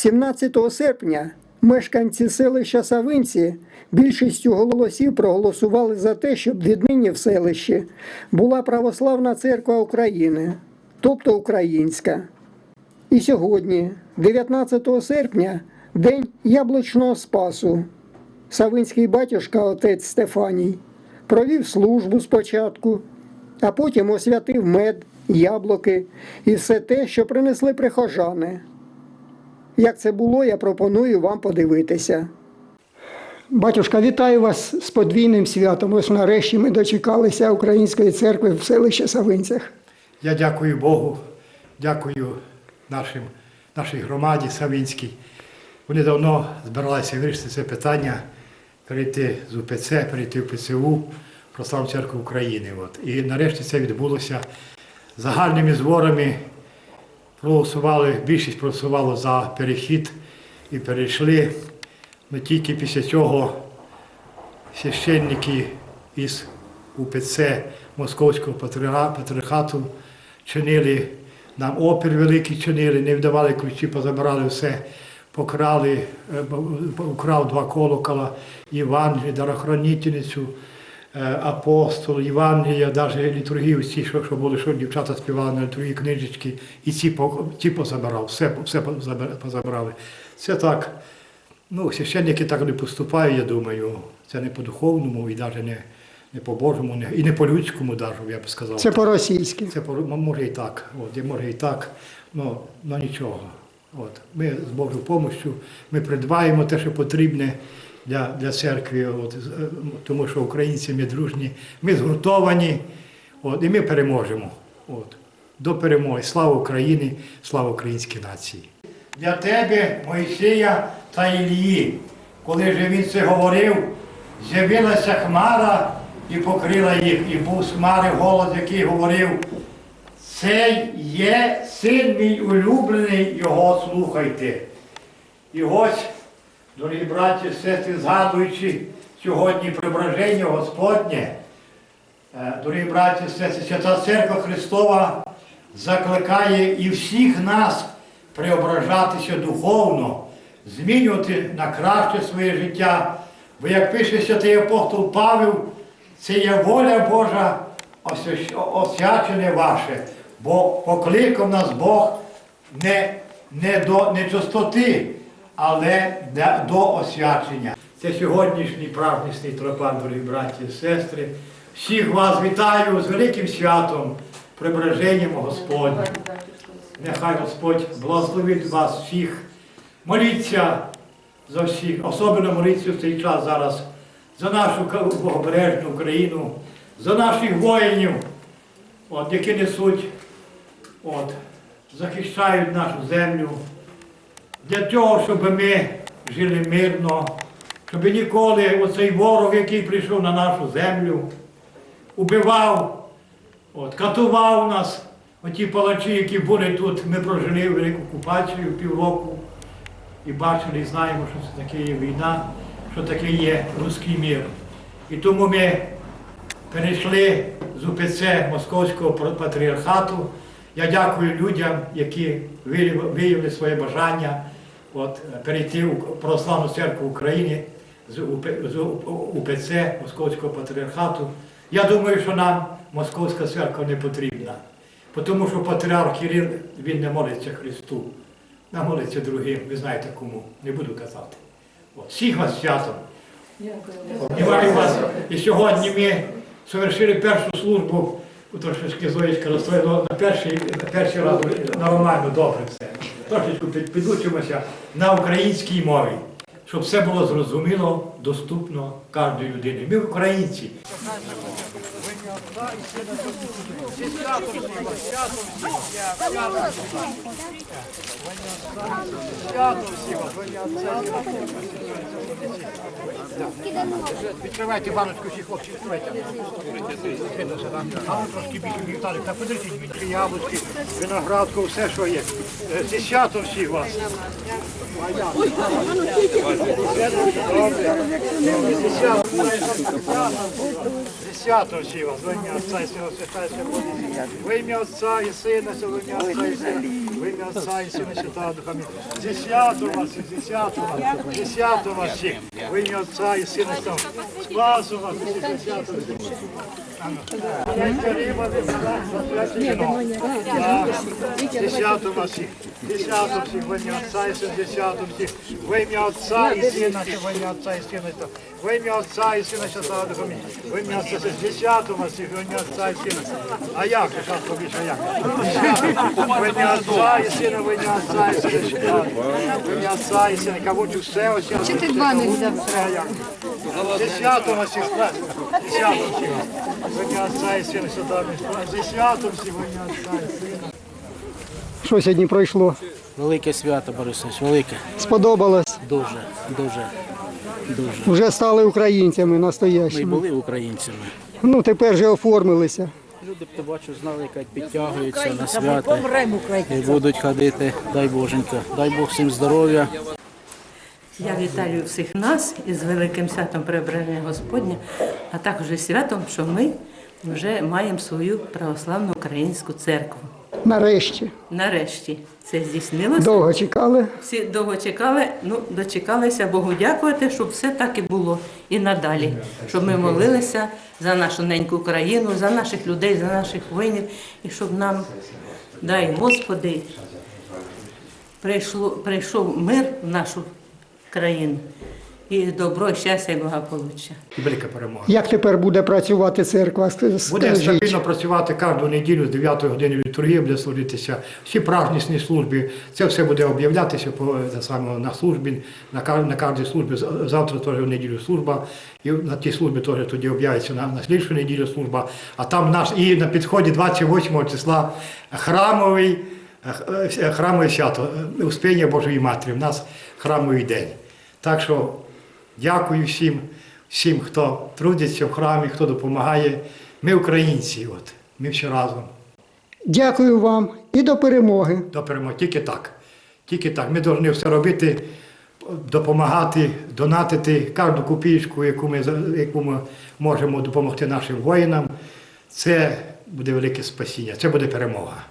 17 серпня мешканці селища Савинці більшістю голосів проголосували за те, щоб віднині в селищі була Православна церква України, тобто українська. І сьогодні, 19 серпня, день яблучного спасу. Савинський батюшка, отець Стефаній, провів службу спочатку, а потім освятив мед, яблуки і все те, що принесли прихожани. Як це було, я пропоную вам подивитися. Батюшка, вітаю вас з подвійним святом. Ось нарешті ми дочекалися Української церкви в селищі Савинцях. Я дякую Богу, дякую нашим, нашій громаді Савінській. Вони давно збиралися вирішити це питання, перейти з УПЦ, перейти в ПЦУ, Православну церкву України. От. І нарешті це відбулося загальними зборами. Проголосували, більшість проголосувало за перехід і перейшли. Ну тільки після цього священники із УПЦ Московського патріархату чинили, нам опір великий чинили, не вдавали ключі, позабирали все, покрали, е, украв два колокола, Євангелія, дарохранительницю, е, апостол, Євангелія, навіть літургію, всі, що, що були, що дівчата співали на літургії книжечки, і ці, ці позабирав, все, все позабирали. Це так. Ну, священники так не поступають, я думаю. Це не по-духовному і навіть не, не по-божому, і не по-людському, я б сказав. Це по-російськи. Це по- може і так, от, і може і так, ну, ну нічого. От. Ми з Божою допомогою ми придбаємо те, що потрібне для, для церкви, от, е, тому що українці ми дружні, ми згуртовані, от, і ми переможемо. От. До перемоги. Слава Україні, слава українській нації. Для тебе, Моїсея та Ілії, коли же він це говорив, з'явилася хмара і покрила їх, і був хмари голос, який говорив, цей є син мій улюблений, його слухайте. І ось, дорогі браті і сестри, згадуючи сьогодні преображення Господнє, е, дорогі браті і сестри, Свята Церква Христова закликає і всіх нас преображатися духовно, змінювати на краще своє життя. Бо як пише святий апостол Павел, це є воля Божа, освячене ваше, бо покликав нас Бог не, не до нечистоти, але до освячення. Це сьогоднішній праздничний тропан, дорогі браті і сестри. Всіх вас вітаю з великим святом, преображенням Господнім. Нехай Господь благословить вас всіх. Моліться за всіх, особливо моліться в цей час зараз за нашу богобережну Україну, за наших воїнів, от, які несуть, от, захищають нашу землю. Для того, щоб ми жили мирно, щоб ніколи оцей ворог, який прийшов на нашу землю, убивав, От, катував нас, оті палачі, які були тут, ми прожили велику окупацію півроку і бачили, і знаємо, що це таке є війна, що таке є руський мір. І тому ми перейшли з УПЦ Московського патріархату. Я дякую людям, які виявили своє бажання от, перейти у Православну церкву України з УПЦ Московського патріархату. Я думаю, що нам Московська церква не потрібна, тому що патріарх Кирил, він не молиться Христу, а молиться другим. Ви знаєте кому, не буду казати. От. Всіх вас святом. Обнімаю вас. І сьогодні ми совершили першу службу, трошечки Зоєчка розстроїла на перший, на перший раз нормально, добре все. Трошечку під- підучимося на українській мові, щоб все було зрозуміло, доступно кожній людині. Ми українці. Відкривайте баночку всі хлопці, відкривайте. А трошки більше Віталік, та подивіться мені яблучки, виноградку, все, що є. Е, Зі святом всіх вас. Зі святом всіх вас. Во ім'я Отця і Сина Святая Святого. Во ім'я Отця і Сина, сьогодні Отця і Сина. Во ім'я Отця і Сина Святого Духа. Зі святом вас, зі святом вас, зі святом вас всіх. В ім'я Отця і Сина Святого. І всіх. Вас всіх. Зі святом всіх, в ім'я Отця і Сина, зі святом всіх. В ім'я Отця і Сина, в ім'я Отця і Сина. Святого. Ім'я Отця і Сина, Святого Духа. Амінь. В ім'я Отця, зі всіх, в ім'я Отця і Сина. А як же, шатко більше, а як? В ім'я Отця і Сина, в ім'я Отця і Сина, Святого. В ім'я Отця і Сина, кого все, ось я. Чи ти два не взяв? Зі святом всіх. В Отця і Сина, Святого. Зі святом всіх, Отця і Сина. Що сьогодні пройшло? Велике свято, Борисович, велике. Сподобалось? Дуже, дуже, дуже. Вже стали українцями настоящими. Ми були українцями. Ну тепер же оформилися. Люди б ти бачу, знали, як підтягуються на свято і будуть ходити. Дай Боженька, дай Бог всім здоров'я. Я вітаю всіх нас із великим святом Пребрання Господня, а також із святом, що ми вже маємо свою православну українську церкву. Нарешті. Нарешті це здійснилося. Довго чекали. Всі довго чекали, ну дочекалися Богу дякувати, щоб все так і було і надалі. Щоб ми молилися за нашу неньку Україну, за наших людей, за наших воїнів, і щоб нам, дай Господи, прийшло, прийшов мир в нашу країну. І добро, щастя і благополуччя. І велика перемога. Як тепер буде працювати церква? Ск- Буде стабільно працювати кожну неділю з 9 години літургії, буде служитися всі праздничні служби. Це все буде об'являтися по саме на службі, на кар- на кожній службі. З- Завтра теж в неділю служба. І на тій службі теж тоді об'явиться на, на слідшу неділю служба. А там наш і на підході 28 числа храмовий, е, храмове свято, е, Успіння Божої Матері. У нас храмовий день. Так що дякую всім, всім, хто трудиться в храмі, хто допомагає. Ми українці, от, ми всі разом. Дякую вам і до перемоги. До перемоги. Тільки так. Тільки так. Ми повинні все робити, допомагати, донатити кожну копійку, яку ми, яку ми можемо допомогти нашим воїнам. Це буде велике спасіння, це буде перемога.